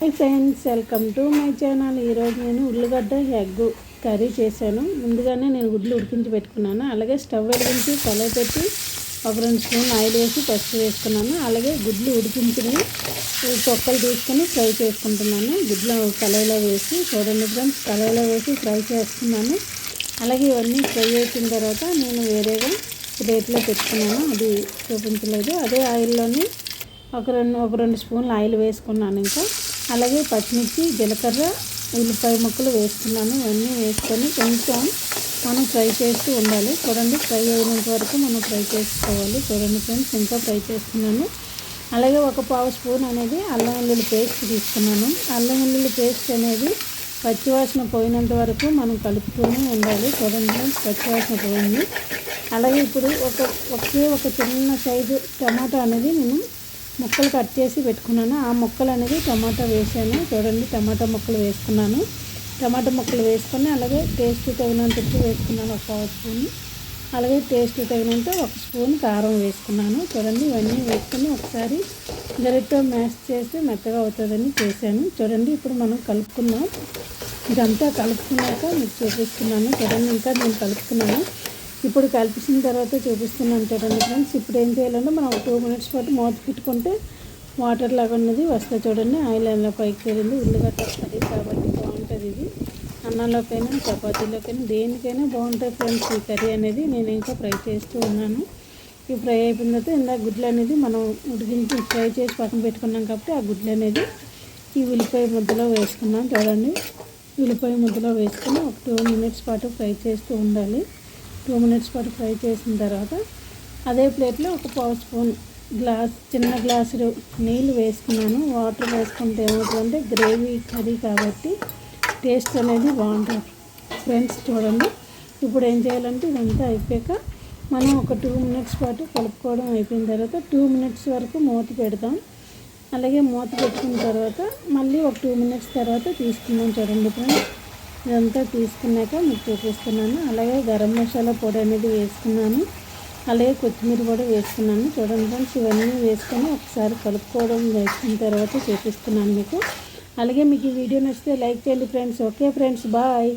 Hi friends welcome to my channel. ఈరోజు నేను ఉల్లిగడ్డ ఎగ్ కర్రీ చేశాను. ముందుగానే నేను గుడ్లు ఉడికించి పెట్టుకున్నాను. అలాగే స్టవ్ వెలిగించి కలర్ పెట్టి ఒక రెండు స్పూన్ ఆయిల్ వేసి పసుపు వేసుకున్నాను. అలాగే గుడ్లు ఉడికించి తొక్కలు తీసుకొని ఫ్రై చేసుకుంటున్నాను. గుడ్లు కళాయిలో వేసి చూడండి ఫ్రెండ్స్ కళాయిలో వేసి ఫ్రై చేస్తున్నాను. అలాగే ఇవన్నీ ఫ్రై అయిన తర్వాత నేను వేరేగా ప్లేట్లో పెట్టుకున్నాను. అది చూపించలేదు. అదే ఆయిల్లోని ఒక రెండు ఒక రెండు స్పూన్లు ఆయిల్ వేసుకున్నాను ఇంకా. అలాగే పచ్చిమిర్చి జీలకర్ర ఉల్లిపాయ ముక్కలు వేసుకున్నాను. ఇవన్నీ వేసుకొని కొంచెం మనం ఫ్రై చేస్తూ ఉండాలి. చూడండి ఫ్రై అయినంత వరకు మనం ఫ్రై చేసుకోవాలి. చూడండి ఫ్రెండ్స్ ఇంకా ఫ్రై చేస్తున్నాను. అలాగే ఒక పావు స్పూన్ అనేది అల్లం వెల్లుల్లి పేస్ట్ తీసుకున్నాను. అల్లం వెల్లుల్లి పేస్ట్ అనేది పచ్చివాసన పోయినంత వరకు మనం కలుపుతూనే ఉండాలి. చూడండి ఫ్రెండ్స్ పచ్చివాసన పోయింది. అలాగే ఇప్పుడు ఒక ఒకే ఒక చిన్న సైజు టమాటా అనేది నేను ముక్కలు కట్ చేసి పెట్టుకున్నాను. ఆ ముక్కలు అనేది టమాటా వేసాను. చూడండి టమాటా ముక్కలు వేసుకున్నాను. టమాటా ముక్కలు వేసుకొని అలాగే టేస్ట్ తగినంత ఉప్పు వేసుకున్నాను ఒక స్పూన్. అలాగే టేస్ట్ తగినంత ఒక స్పూన్ కారం వేసుకున్నాను. చూడండి ఇవన్నీ వేసుకొని ఒకసారి గరిటతో మ్యాష్ చేస్తే మెత్తగా అవుతుందని చేశాను. చూడండి ఇప్పుడు మనం కలుపుకున్నాం ఇదంతా కలుపుకున్నాక మీకు చూపిస్తున్నాను. చూడండి ఇంకా నేను కలుపుకున్నాను. ఇప్పుడు కలిపించిన తర్వాత చూపిస్తున్నాను చూడండి ఫ్రెండ్స్ ఇప్పుడు ఏం చేయాలంటే మనం టూ మినిట్స్ పాటు మూత పెట్టుకుంటే వాటర్ లాగా ఉన్నది వస్తే చూడండి. ఆయిల్ ఎలా పైకి వెళ్ళింది ఉల్లిగడ్డ వస్తుంది కాబట్టి బాగుంటుంది ఇది. అన్నంలోకైనా చపాతీలోకైనా దేనికైనా బాగుంటుంది ఫ్రెండ్స్ ఈ కర్రీ అనేది. నేను ఇంకా ఫ్రై చేస్తూ ఉన్నాను. ఈ ఫ్రై అయిపోయిన తర్వాత ఇందాక గుడ్లు అనేది మనం ఉడికించి ఫ్రై చేసి పక్కన పెట్టుకున్నాం కాబట్టి ఆ గుడ్లు అనేది ఈ ఉల్లిపాయ ముద్దలో వేసుకున్నాం చూడండి. ఉల్లిపాయ ముద్దలో వేసుకుని ఒక టూ మినిట్స్ పాటు ఫ్రై చేస్తూ ఉండాలి. టూ మినిట్స్ పాటు ఫ్రై చేసిన తర్వాత అదే ప్లేట్లో ఒక పావు స్పూన్ గ్లాస్ చిన్న గ్లాసులు నీళ్ళు వేసుకున్నాను. వాటర్ వేసుకుంటే ఏమవుతుందంటే గ్రేవీ కర్రీ కాబట్టి టేస్ట్ అనేది బాగుంటుంది. ఫ్రెండ్స్ చూడండి. ఇప్పుడు ఏం చేయాలంటే ఇదంతా అయిపోయాక మనం ఒక టూ మినిట్స్ పాటు కలుపుకోవడం అయిపోయిన తర్వాత టూ మినిట్స్ వరకు మూత పెడతాం. అలాగే మూత పెట్టుకున్న తర్వాత మళ్ళీ ఒక టూ మినిట్స్ తర్వాత తీసుకుందాం చూడండి ఫ్రెండ్స్. ఇదంతా తీసుకున్నాక మీకు చూపిస్తున్నాను అలాగే గరం మసాలా పొడి అనేది వేసుకున్నాను. అలాగే కొత్తిమీర కూడా వేసుకున్నాను. చూడండి ఫ్రెండ్స్ ఇవన్నీ వేసుకొని ఒకసారి కలుపుకోవడం వేసుకున్న తర్వాత చూపిస్తున్నాను మీకు. అలాగే మీకు ఈ వీడియో నచ్చితే లైక్ చేయండి ఫ్రెండ్స్. Okay friends bye.